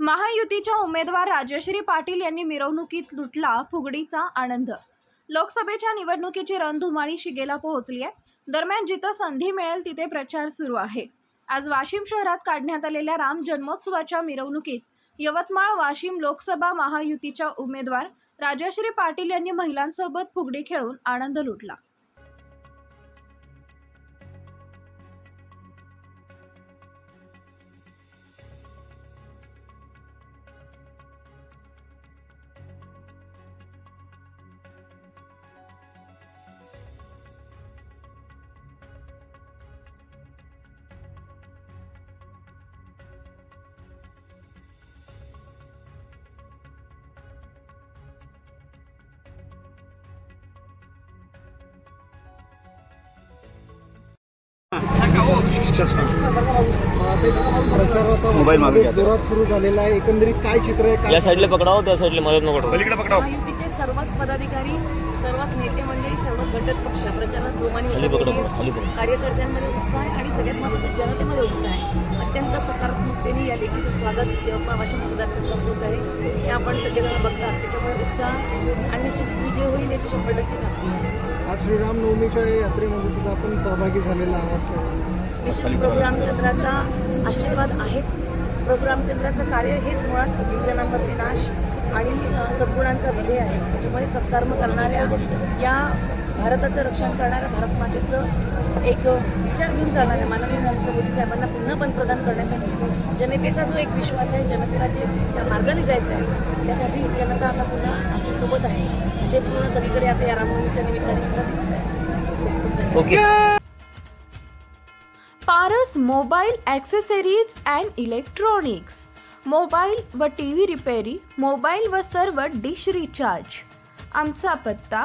महायुतीच्या उमेदवार राजश्री पाटील यांनी मिरवणुकीत लुटला फुगडीचा आनंद. लोकसभेच्या निवडणुकीची रणधुमाळी शिगेला पोहोचली आहे. दरम्यान जिथं संधी मिळेल तिथे प्रचार सुरू आहे. आज वाशिम शहरात काढण्यात आलेल्या राम जन्मोत्सवाच्या मिरवणुकीत यवतमाळ वाशिम लोकसभा महायुतीच्या उमेदवार राजश्री पाटील यांनी महिलांसोबत फुगडी खेळून आनंद लुटला. मोबाईल मागे घ्या. जोरात सुरू झालेला आहे एकंदरीत काय चित्र आहे या साईडला पकडावं त्या साईडला मदत नको. पलीकडे पकडाव महायुतीचे सर्वच पदाधिकारी सर्वच नेते मंडळी सर्वच घटक पक्ष प्रचारात जोमाने. कार्यकर्त्यांमध्ये उत्साह आहे आणि सगळ्यात महत्त्वाचं जनतेमध्ये उत्साह आहे अत्यंत सकारात्मकतेने या लेखीचं स्वागत यवतमाळ वाशिम मतदारसंघात होत आहे. हे आपण सगळेजण बघतात. त्याच्यामुळे उत्साह आणि निश्चितच विजय होईल याची शंभर टक्के खात्री आहे आज श्रीराम नवमीच्या यात्रेमध्ये सुद्धा आपण सहभागी झालेला आहात. निश्चित प्रभू रामचंद्राचा आशीर्वाद आहेच. प्रभू रामचंद्राचं कार्य हेच मुळात दुर्जनांवरती नाश आणि सद्गुणांचा विजय आहे. त्याच्यामुळे सत्कर्म करणाऱ्या या भारताचं रक्षण करणाऱ्या भारत मातेचं एक विचार घेऊन चालणाऱ्या माननीय नरेंद्र मोदी साहेबांना पुन्हा पंतप्रधान करण्यासाठी जनतेचा जो एक विश्वास आहे जनतेला जे त्या मार्गाने जायचं आहे त्यासाठी जनता आता पुन्हा आमच्यासोबत आहे. ते पूर्ण सगळीकडे आता या रामनवमीच्या निमित्ताने सुद्धा दिसत आहे okay. Paras mobile accessories and electronics. Mobile व टी व्ही रिपेरी मोबाईल व सर्व डिश रिचार्ज. आमचा पत्ता